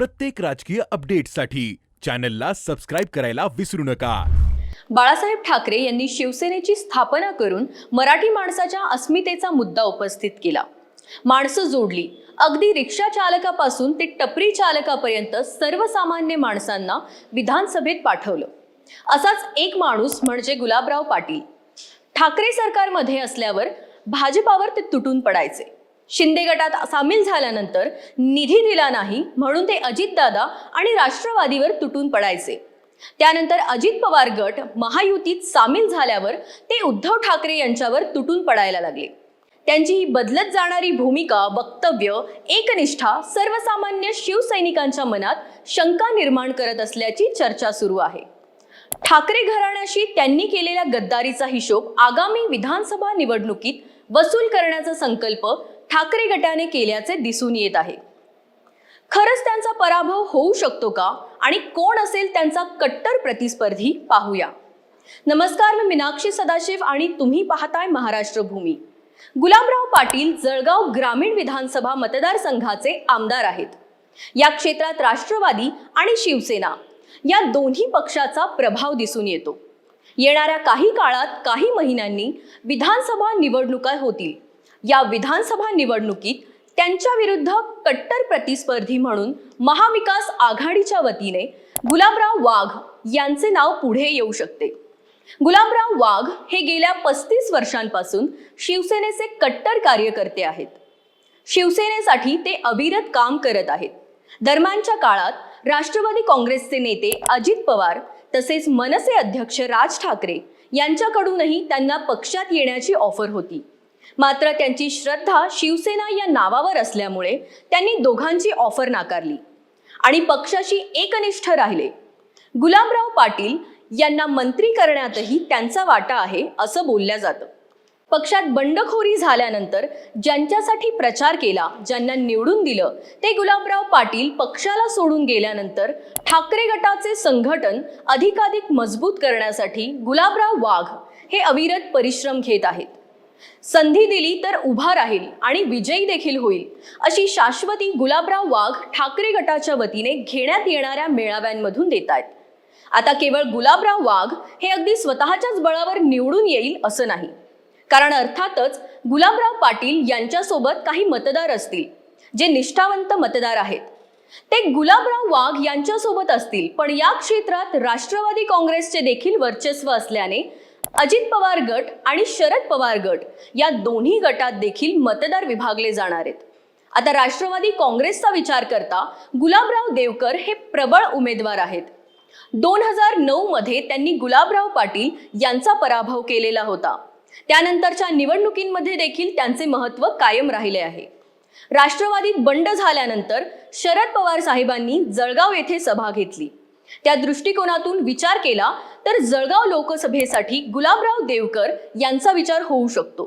प्रत्येक राजकीय अपडेटसाठी चॅनलला सबस्क्राईब करायला विसरू नका. बाळासाहेब ठाकरे यांनी शिवसेनेची स्थापना करून मराठी माणसाच्या अस्मितेचा मुद्दा उपस्थित केला. माणसं जोडली. अगदी रिक्षा चालकापासून ते टपरी चालकापर्यंत सर्वसामान्य माणसांना विधानसभेत पाठवलं. असाच एक माणूस म्हणजे गुलाबराव पाटील. ठाकरे सरकारमध्ये असल्यावर भाजपावर ते तुटून पडायचे. शिंदे गटात सामील झाल्यानंतर निधी दिला नाही म्हणून ते अजितदादा आणि राष्ट्रवादीवर तुटून पडायचे. त्यानंतर अजित पवार गट महायुतीत सामील झाल्यावर ते उद्धव ठाकरे यांच्यावर तुटून पडायला लागले. त्यांची ही बदलत जाणारी भूमिका वक्तव्य एकनिष्ठा सर्वसामान्य शिवसैनिकांच्या मनात शंका निर्माण करत असल्याची चर्चा सुरू आहे. ठाकरे घराण्याशी त्यांनी केलेल्या गद्दारीचा हिशोब आगामी विधानसभा निवडणुकीत वसूल करण्याचा संकल्प ठाकरे गटाने केल्याचे दिसून येत आहे. खरंच त्यांचा पराभव होऊ शकतो का? आणि कोण असेल त्यांचा कट्टर प्रतिस्पर्धी? पाहूया. नमस्कार मी मीनाक्षी सदाशिव आणि तुम्ही पाहताय महाराष्ट्र भूमी. गुलाबराव पाटील जळगाव ग्रामीण विधानसभा मतदारसंघाचे आमदार आहेत. या क्षेत्रात राष्ट्रवादी आणि शिवसेना या दोन्ही पक्षाचा प्रभाव दिसून येतो. येणाऱ्या काही काळात काही महिन्यांनी विधानसभा निवडणुका होतील. या विधानसभा निवडणुकीत त्यांच्या विरुद्ध कट्टर प्रतिस्पर्धी म्हणून महाविकास आघाडीच्या वतीने गुलाबराव वाघ यांचे नाव पुढे येऊ शकते. गुलाबराव वाघ हे गेल्या पस्तीस वर्षांपासून शिवसेनेचे कट्टर कार्यकर्ते आहेत. शिवसेनेसाठी ते अविरत काम करत आहेत. दरम्यानच्या काळात राष्ट्रवादी काँग्रेसचे नेते अजित पवार तसेच मनसे अध्यक्ष राज ठाकरे यांच्याकडूनही त्यांना पक्षात येण्याची ऑफर होती. मात्र त्यांची श्रद्धा शिवसेना या नावावर असल्यामुळे त्यांनी दोघांची ऑफर नाकारली. आणि पक्षाशी एकनिष्ठ राहिले. गुलाबराव पाटील यांना मंत्री करण्यातही त्यांचा वाटा आहे असं बोलल्या जातं. पक्षात बंडखोरी झाल्यानंतर ज्यांच्यासाठी प्रचार केला ज्यांना निवडून दिलं ते गुलाबराव पाटील पक्षाला सोडून गेल्यानंतर ठाकरे गटाचे संघटन अधिकाधिक मजबूत करण्यासाठी गुलाबराव वाघ हे अविरत परिश्रम घेत आहेत. संधी दिली तर उभा राहील आणि विजयी देखील होईल अशी शाश्वती गुलाबराव वाघ ठाकरे गटाच्या वतीने घेण्यात येणाऱ्या मेळाव्यांमधून देत आहेत आता केवळ गुलाबराव वाघ हे अगदी स्वतःच्याच बळावर निवडून येईल असं नाही. कारण अर्थातच गुलाबराव पाटील यांच्यासोबत काही मतदार असतील जे निष्ठावंत मतदार आहेत. ते गुलाबराव वाघ यांच्यासोबत असतील पण या क्षेत्रात राष्ट्रवादी काँग्रेसचे देखील वर्चस्व असल्याने अजित पवार गट आणि शरद पवार गट या दोन्ही गटात देखील मतदार विभागले जाणार आहेत. आता राष्ट्रवादी काँग्रेसचा विचार करता गुलाबराव देवकर हे प्रबळ उमेदवार आहेत. दोन हजार नऊ मध्ये त्यांनी गुलाबराव पाटील यांचा पराभव केलेला होता. त्यानंतरच्या निवडणुकींमध्ये देखील त्यांचे महत्त्व कायम राहिले आहे. राष्ट्रवादीत बंड झाल्यानंतर शरद पवार साहेबांनी जळगाव येथे सभा घेतली. त्या दृष्टिकोनातून विचार केला तर जळगाव लोकसभेसाठी गुलाबराव देवकर यांचा विचार होऊ शकतो.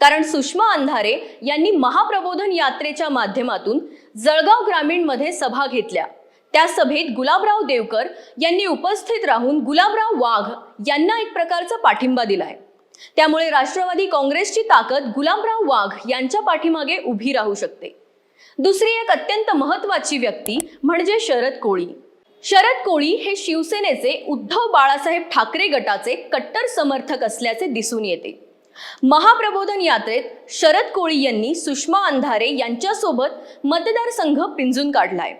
कारण सुषमा अंधारे यांनी महाप्रबोधन यात्रेच्या माध्यमातून जळगाव ग्रामीणमध्ये सभा घेतल्या. त्या सभेत गुलाबराव देवकर यांनी उपस्थित राहून गुलाबराव वाघ यांना एक प्रकारचा पाठिंबा दिलाय. त्यामुळे राष्ट्रवादी काँग्रेसची ताकद गुलाबराव वाघ यांच्या पाठीमागे उभी राहू शकते. दुसरी एक अत्यंत महत्वाची व्यक्ती म्हणजे शरद कोळी. शरद कोळी हे शिवसेनेचे उद्धव बाळासाहेब ठाकरे गटाचे कट्टर समर्थक असल्याचे दिसून येते. महाप्रबोधन यात्रेत शरद कोळी यांनी सुषमा अंधारे यांच्यासोबत मतदारसंघ पिंजून काढलाय.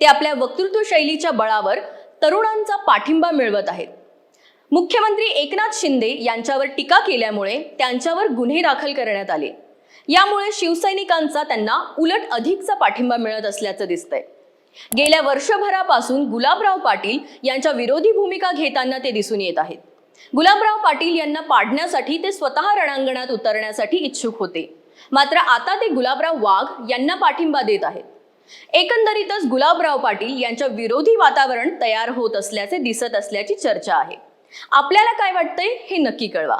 ते आपल्या वक्तृत्व शैलीच्या बळावर तरुणांचा पाठिंबा मिळवत आहेत. मुख्यमंत्री एकनाथ शिंदे यांच्यावर टीका केल्यामुळे त्यांच्यावर गुन्हे दाखल करण्यात आले. यामुळे शिवसैनिकांचा त्यांना उलट अधिकचा पाठिंबा मिळत असल्याचं दिसतंय. गेल्या वर्षभरापासून गुलाबराव पाटील यांच्या विरोधी भूमिका घेताना ते दिसून येत आहेत. गुलाबराव पाटील यांना पाडण्यासाठी ते स्वतः रणांगणात उतरण्यासाठी इच्छुक होते. मात्र आता ते गुलाबराव वाघ यांना पाठिंबा देत आहेत. एकंदरीतच गुलाबराव पाटील यांच्या विरोधी वातावरण तयार होत असल्याचे दिसत असल्याची चर्चा आहे. आपल्याला काय वाटतंय हे नक्की कळवा.